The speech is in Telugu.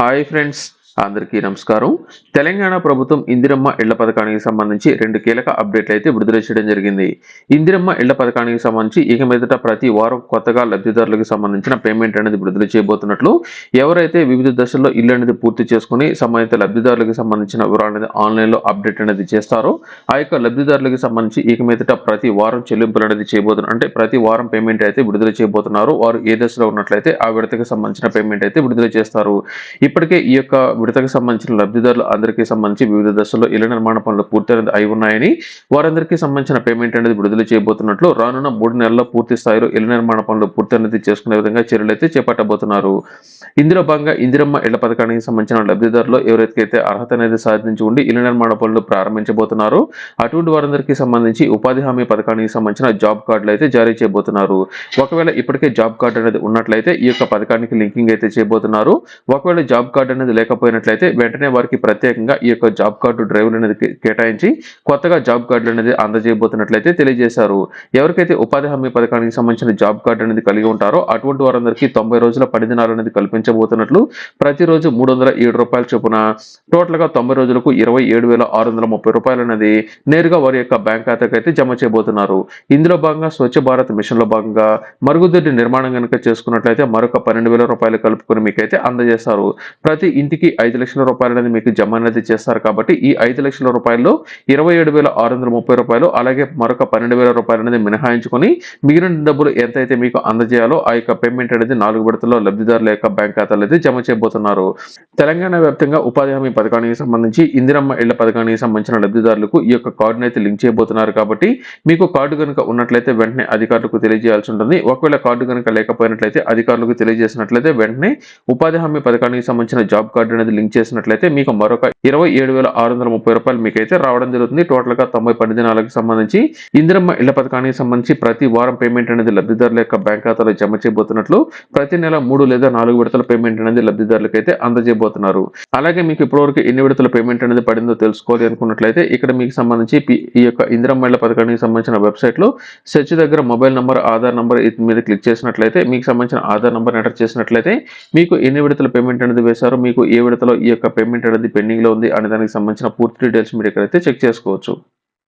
హాయ్ ఫ్రెండ్స్ అందరికీ నమస్కారం. తెలంగాణ ప్రభుత్వం ఇందిరమ్మ ఇళ్ళ పథకానికి సంబంధించి రెండు కీలక అప్డేట్లు అయితే విడుదల చేయడం జరిగింది. ఇందిరమ్మ ఇళ్ళ పథకానికి సంబంధించి ఇక మీదట ప్రతి వారం కొత్తగా లబ్ధిదారులకు సంబంధించిన పేమెంట్ అనేది విడుదల చేయబోతున్నట్లు ఎవరైతే వివిధ దశల్లో ఇల్లు అనేది పూర్తి చేసుకుని సంబంధిత లబ్ధిదారులకు సంబంధించిన వివరాలు అనేది ఆన్లైన్లో అప్డేట్ అనేది చేస్తారో ఆ యొక్క లబ్ధిదారులకు సంబంధించి ఇక మీదట ప్రతి వారం చెల్లింపులు అనేది చేయబోతున్నారు అంటే ప్రతి వారం పేమెంట్ అయితే విడుదల చేయబోతున్నారు. వారు ఏ దశలో ఉన్నట్లయితే ఆ విడతకి సంబంధించిన పేమెంట్ అయితే విడుదల చేస్తారు. ఇప్పటికే ఈ యొక్క విడతకు సంబంధించిన లబ్ధిదారులు అందరికీ సంబంధించి వివిధ దశల్లో ఇళ్ళ నిర్మాణ పనులు పూర్తి అనేది అయి ఉన్నాయని వారందరికీ సంబంధించిన పేమెంట్ అనేది విడుదల చేయబోతున్నట్లు రానున్న మూడు నెలల్లో పూర్తి స్థాయిలో ఇళ్ళ నిర్మాణ పనులు పూర్తి అనేది చేసుకునే విధంగా చర్యలు అయితే చేపట్టబోతున్నారు. ఇందులో భాగంగా ఇందిరమ్మ ఇళ్ళ పథకానికి సంబంధించిన లబ్ధిదారులు ఎవరైతే అర్హత అనేది సాధించి ఉండి ఇళ్ళ నిర్మాణ పనులు ప్రారంభించబోతున్నారో అటువంటి వారందరికీ సంబంధించి ఉపాధి హామీ పథకానికి సంబంధించిన జాబ్ కార్డులు అయితే జారీ చేయబోతున్నారు. ఒకవేళ ఇప్పటికే జాబ్ కార్డు అనేది ఉన్నట్లయితే ఈ యొక్క పథకానికి లింకింగ్ అయితే చేయబోతున్నారు. ఒకవేళ జాబ్ కార్డు అనేది పోయినట్లయితే వెంటనే వారికి ప్రత్యేకంగా ఈ యొక్క జాబ్ కార్డు డ్రైవర్ అనేది కేటాయించి కొత్తగా జాబ్ కార్డులు అనేది అందజేయబోతున్నట్లయితే తెలియజేశారు. ఎవరికైతే ఉపాధి హామీ పథకానికి సంబంధించిన జాబ్ కార్డు అనేది కలిగి ఉంటారో అటువంటి వారందరికీ తొంభై రోజుల పని దినాలు అనేది కల్పించబోతున్నట్లు ప్రతిరోజు మూడు వందల ఏడు రూపాయల చొప్పున టోటల్గా తొంభై రోజులకు ఇరవై ఏడు వేల ఆరు వందల ముప్పై రూపాయలు అనేది నేరుగా వారి యొక్క బ్యాంక్ ఖాతాకి అయితే జమ చేయబోతున్నారు. ఇందులో భాగంగా స్వచ్ఛ భారత్ మిషన్లో భాగంగా మరుగుదొడ్డి నిర్మాణం కనుక చేసుకున్నట్లయితే మరొక పన్నెండు వేల రూపాయలు కలుపుకొని మీకైతే అందజేస్తారు. ప్రతి ఇంటికి ఐదు లక్షల రూపాయలు అనేది మీకు జమ అనేది చేస్తారు కాబట్టి ఈ ఐదు లక్షల రూపాయల్లో ఇరవై ఏడు వేల ఆరు వందల ముప్పై రూపాయలు అలాగే మరొక పన్నెండు వేల రూపాయలు అనేది మినహాయించుకొని మిగిలిన డబ్బులు ఎంతైతే మీకు అందజేయాలో ఆ యొక్క పేమెంట్ అనేది నాలుగు విడతల్లో లబ్ధిదారుల యొక్క బ్యాంక్ ఖాతాలు అయితే జమ చేయబోతున్నారు. తెలంగాణ వ్యాప్తంగా ఉపాధి హామీ పథకానికి సంబంధించి ఇందిరమ్మ ఇళ్ళ పథకానికి సంబంధించిన లబ్ధిదారులకు ఈ యొక్క కార్డును అయితే లింక్ చేయబోతున్నారు కాబట్టి మీకు కార్డు కనుక ఉన్నట్లయితే వెంటనే అధికారులకు తెలియజేయాల్సి ఉంటుంది. ఒకవేళ కార్డు కనుక లేకపోయినట్లయితే అధికారులకు తెలియజేసినట్లయితే వెంటనే ఉపాధి హామీ పథకానికి సంబంధించిన జాబ్ కార్డు అనేది లింక్ చేసినట్లయితే మీకు మరొక ఇరవై ఏడు వేల ఆరు వందల ముప్పై రూపాయలు మీకైతే రావడం జరుగుతుంది. టోటల్గా తొంభై పది దినాలకు సంబంధించి ఇందిరమ్మ ఇళ్ళ పథకానికి సంబంధించి ప్రతి వారం పేమెంట్ అనేది లబ్ధిదారుల యొక్క బ్యాంక్ ఖాతాలో జమ చేయబోతున్నట్లు ప్రతి నెల మూడు లేదా నాలుగు విడతల పేమెంట్ అనేది లబ్ధిదారులకు అయితే అందజేయబోతున్నారు. అలాగే మీకు ఇప్పటివరకు ఎన్ని విడతల పేమెంట్ అనేది పడిందో తెలుసుకోవాలి అనుకున్నట్లయితే ఇక్కడ మీకు సంబంధించి ఈ యొక్క ఇందిరమ్మ ఇళ్ళ పథకానికి సంబంధించిన వెబ్సైట్లో సెర్చ్ దగ్గర మొబైల్ నంబర్ ఆధార్ నంబర్ మీద క్లిక్ చేసినట్లయితే మీకు సంబంధించిన ఆధార్ నంబర్ ఎంటర్ చేసినట్లయితే మీకు ఎన్ని విడతల పేమెంట్ అనేది వేశారు మీకు ఏ విడత విడతలో ఈ యొక్క పేమెంట్ అనేది పెండింగ్లో ఉంది అనే దానికి సంబంధించిన పూర్తి డీటెయిల్స్ మీరు ఇక్కడైతే చెక్ చేసుకోవచ్చు.